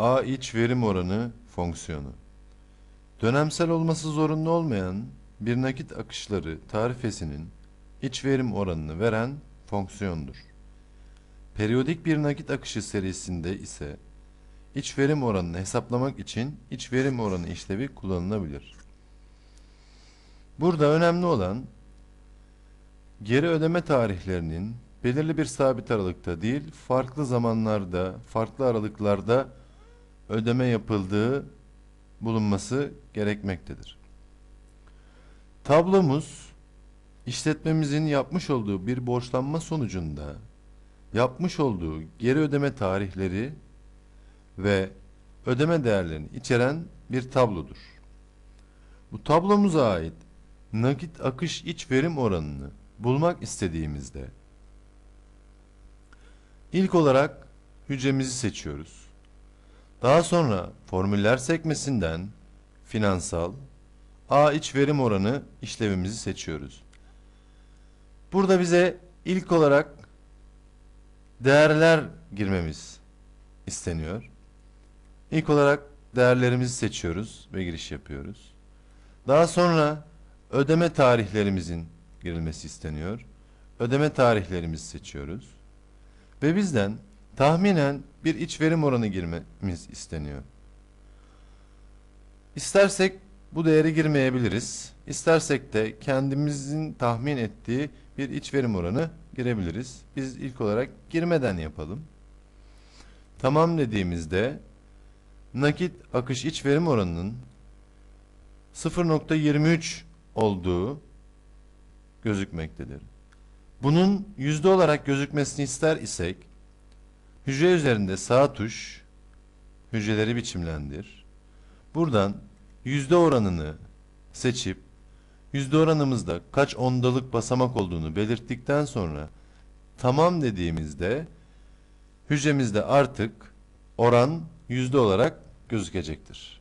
A iç verim oranı fonksiyonu. Dönemsel olması zorunlu olmayan bir nakit akışları tarifesinin iç verim oranını veren fonksiyondur. Periyodik bir nakit akışı serisinde ise iç verim oranını hesaplamak için iç verim oranı işlevi kullanılabilir. Burada önemli olan geri ödeme tarihlerinin belirli bir sabit aralıkta değil, farklı zamanlarda, farklı aralıklarda ödeme yapıldığı bulunması gerekmektedir. Tablomuz işletmemizin yapmış olduğu bir borçlanma sonucunda yapmış olduğu geri ödeme tarihleri ve ödeme değerlerini içeren bir tablodur. Bu tablomuza ait nakit akış iç verim oranını bulmak istediğimizde ilk olarak hücremizi seçiyoruz. Daha sonra formüller sekmesinden finansal A iç verim oranı işlevimizi seçiyoruz. Burada bize ilk olarak değerler girmemiz isteniyor. İlk olarak değerlerimizi seçiyoruz ve giriş yapıyoruz. Daha sonra ödeme tarihlerimizin girilmesi isteniyor. Ödeme tarihlerimizi seçiyoruz. Ve bizden tahminen bir iç verim oranı girmemiz isteniyor. İstersek bu değeri girmeyebiliriz. İstersek de kendimizin tahmin ettiği bir iç verim oranı girebiliriz. Biz ilk olarak girmeden yapalım. Tamam dediğimizde nakit akış iç verim oranının 0.23 olduğu gözükmektedir. Bunun yüzde olarak gözükmesini ister isek hücre üzerinde sağ tuş hücreleri biçimlendir. Buradan yüzde oranını seçip yüzde oranımızda kaç ondalık basamak olduğunu belirttikten sonra tamam dediğimizde hücremizde artık oran yüzde olarak gözükecektir.